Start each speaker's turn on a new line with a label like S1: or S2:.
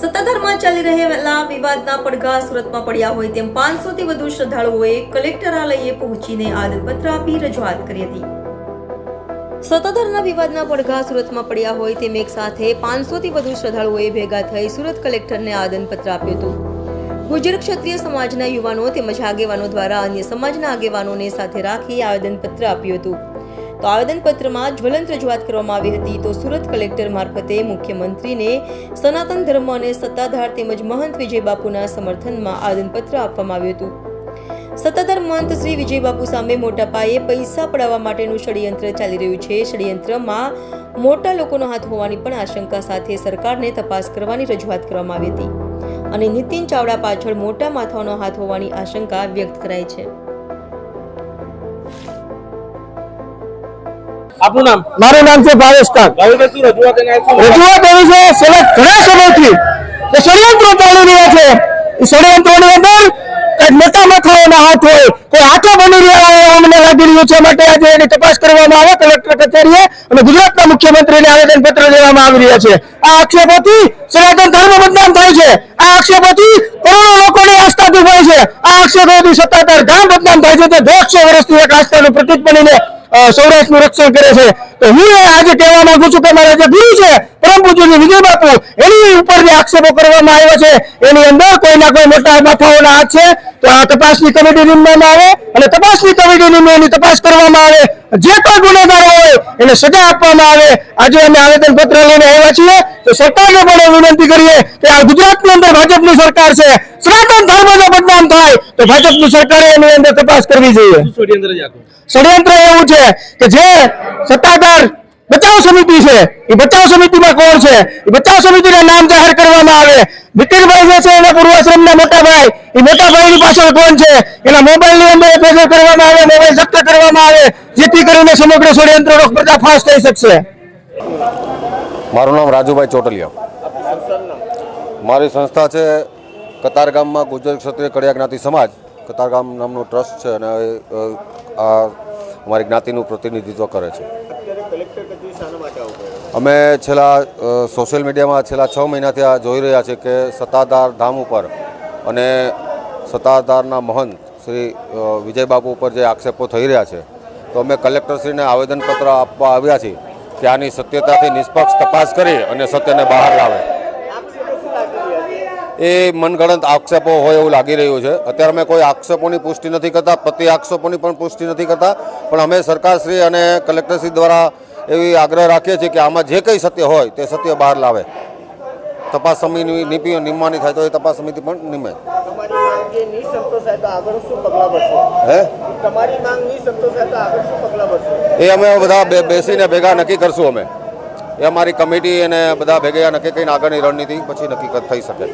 S1: સત્તાધારમાં ચાલી રહેલા વિવાદના પડઘા સુરતમાં પડ્યા હોય તેમ પાંચસો થી વધુ શ્રદ્ધાળુઓએ કલેક્ટરાલયે પહોંચીને આદતપત્ર આપી રજૂઆત કરી હતી. સત્તાધારના વિવાદના પડઘા સુરતમાં પડ્યા હોય તેમ એક સાથે પાંચસો થી વધુ શ્રદ્ધાળુઓએ ભેગા થઈ સુરત કલેક્ટરને આદનપત્ર આપ્યું હતું. ગુજર ક્ષત્રિય સમાજના યુવાનો તેમજ આગેવાનો દ્વારા અન્ય સમાજના આગેવાનોને સાથે રાખી આવેદનપત્ર આપ્યું હતું. તો આવેદનપત્રમાં જ્વલંત રજૂઆત કરવામાં આવી હતી. તો સુરત કલેક્ટર મારફતે મુખ્યમંત્રીને સનાતન ધર્મ અને સત્તાધાર તેમજ મહંત વિજય બાપુના સમર્થનમાં આવેદનપત્ર આપવામાં આવ્યું હતું. સત્તાધાર મહંત શ્રી વિજય બાપુ સામે મોટા પાયે પૈસા પડાવવા માટેનું ષડયંત્ર ચાલી રહ્યું છે. ષડયંત્રમાં મોટા લોકોનો હાથ હોવાની પણ આશંકા સાથે સરકારને તપાસ કરવાની રજૂઆત કરવામાં આવી હતી. અને નીતિન ચાવડા પાછળ મોટા માથાઓનો હાથ હોવાની આશંકા વ્યક્ત કરાઈ છે.
S2: આપનું નામ?
S3: મારું નામ છે ભાવેશ કાક
S2: રજૂઆત
S3: એવી છે છેલ્લા ઘણા સમયથી ષડયંત્રો ચાલી રહ્યા છે. એ ષડયંત્રોની અંદર કંઈક મોટા માથાઓના હાથ હોય કોઈ હાથો બની રહ્યા હોય એવું લાગી રહ્યું છે માટે આજે એની તપાસ કરવામાં આવે કલેક્ટર કચેરીએ અને ગુજરાતના મુખ્યમંત્રીને આવેદન પત્ર દેવામાં આવી રહ્યા છે. આ આક્ષેપોથી સનાતન ધર્મ બદનામ થાય છે. આ આક્ષેપોથી કરોડો લોકોની આસ્થા દુભાય છે. આ આક્ષેપોથી સત્તાધાર ધામ બદનામ થાય છે. તે દોઢસો વર્ષથી એક આસ્થાનું પ્રતિક બનીને સૌરાષ્ટ્રનું રક્ષણ કરે છે. તો હું આજે કહેવા માંગુ છું કે મારા જે ગુરુ છે પરમ પૂજ્ય વિજય બાપુ એની ઉપર જે આક્ષેપો કરવામાં આવ્યા છે. એની અંદર કોઈના કોઈ મોટા માથાઓના હાથ છે, તો આ તપાસની કમિટી નિમવામાં આવે અને તપાસની કમિટી નીમે તપાસ કરવામાં આવે. જે પણ ગુનેગારો હોય એને સજા આપવામાં આવે. આજે અમે આવેદન પત્ર લઈને આવ્યા છીએ. તો સરકારને પણ એ વિનંતી કરીએ કે આ ગુજરાતની અંદર ભાજપની સરકાર છે. સનાતન ધર્મનો બદનામ થાય. તો ભાજપની સરકારે એની અંદર તપાસ કરવી જોઈએ.
S2: ષડયંત્ર
S3: ષડયંત્ર એવું છે કે જે સત્તાધાર બચાવ સમિતિ છે એ બચાવ સમિતિમાં કોણ છે? એ બચાવ સમિતિના નામ જાહેર કરવામાં આવે. નીતિનભાઈ જે છે એના પૂર્વાશ્રમના મોટા ભાઈ. એ મોટા ભાઈની પાછળ કોણ છે? એના મોબાઈલની અંદર પ્રેઝર કરવામાં આવે, મોબાઈલ જપ્ત કરવામાં આવે, જેથી કરીને સમગ્ર ષડયંત્રનો પર્દાફાશ થઈ શકશે.
S4: મારું નામ રાજુભાઈ ચોટલિયા. મારી સંસ્થા છે કતારગામમાં ગુજરાત ક્ષત્રિય કડિયા જ્ઞાતિ સમાજ. કતારગામ નામનું ટ્રસ્ટ છે અને આ અમારી જ્ઞાતિનું પ્રતિનિધિત્વ કરે છે. અમે છેલ્લા સોશિયલ મીડિયામાં છેલ્લા છ મહિનાથી આ જોઈ રહ્યા છીએ કે સત્તાધાર ધામ ઉપર અને સત્તાધારના મહંત શ્રી વિજયબાપુ ઉપર જે આક્ષેપો થઈ રહ્યા છે તો અમે કલેક્ટરશ્રીને આવેદનપત્ર આપવા આવ્યા છીએ કે આની સત્યતાથી નિષ્પક્ષ તપાસ કરી અને સત્યને બહાર લાવે. એ મનગણત આક્ષેપો હોય એવું લાગી રહ્યું છે. અત્યારે અમે કોઈ આક્ષેપોની પુષ્ટિ નથી કરતા પ્રતિ આક્ષેપોની પણ પુષ્ટિ નથી કરતા પણ અમે સરકારશ્રી અને કલેક્ટરશ્રી દ્વારા એવી આગ્રહ રાખીએ છીએ કે આમાં જે કંઈ સત્ય હોય તે સત્ય બહાર લાવે. તપાસ સમિતિ નીતિ નિમવાની થાય તો એ તપાસ સમિતિ પણ નિમે. એ અમે બધા બેસીને ભેગા નક્કી કરશું અમે. એ અમારી કમિટી અને બધા ભેગા નક્કી કરીને આગળની રણનીતિ પછી નક્કી થઈ શકે.